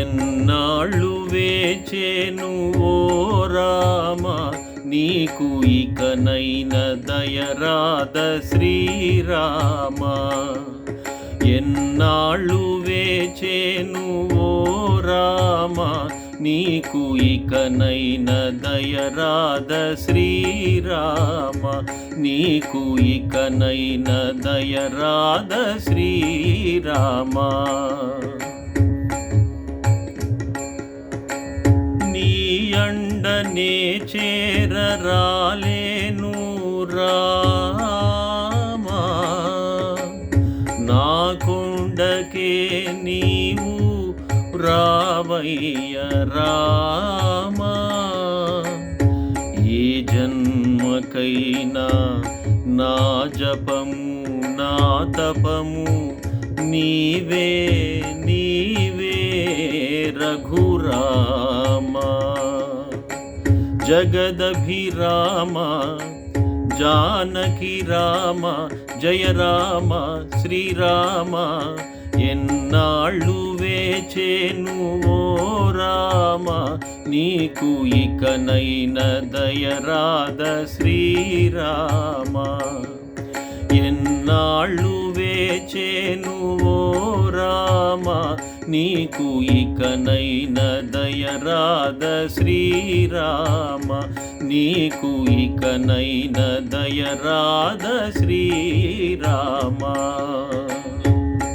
ఎన్నాళ్ళు వేచేను ఓ రామ నీకు ఇకనైన దయరాద శ్రీరామ. ఎన్నాళ్ళు వేచేను ఓ రామ నీకు ఇకనైన దయరాద శ్రీరామ. నీకు ఇకనైన దయరాద శ్రీరామ. అండనే చేరరాలేను రామా. నా కొండకే నీవు రావయ్య రామా. ఏ జన్మకైనా నా జపము నా తపము నీవే నీవే రఘురామా. జగదభిరామ జానకి రామ జయ రామ శ్రీరామ ఎన్నాళ్ళు వేచేను ఓ రామ నీకు ఇకనైన దయరాద శ్రీరామ ఎన్నాళ్ళు వేచేను ఓ రామ నీకు ఇకనైన దయరాద శ్రీరామ నీకు ఇకనైన దయరాద శ్రీరామ.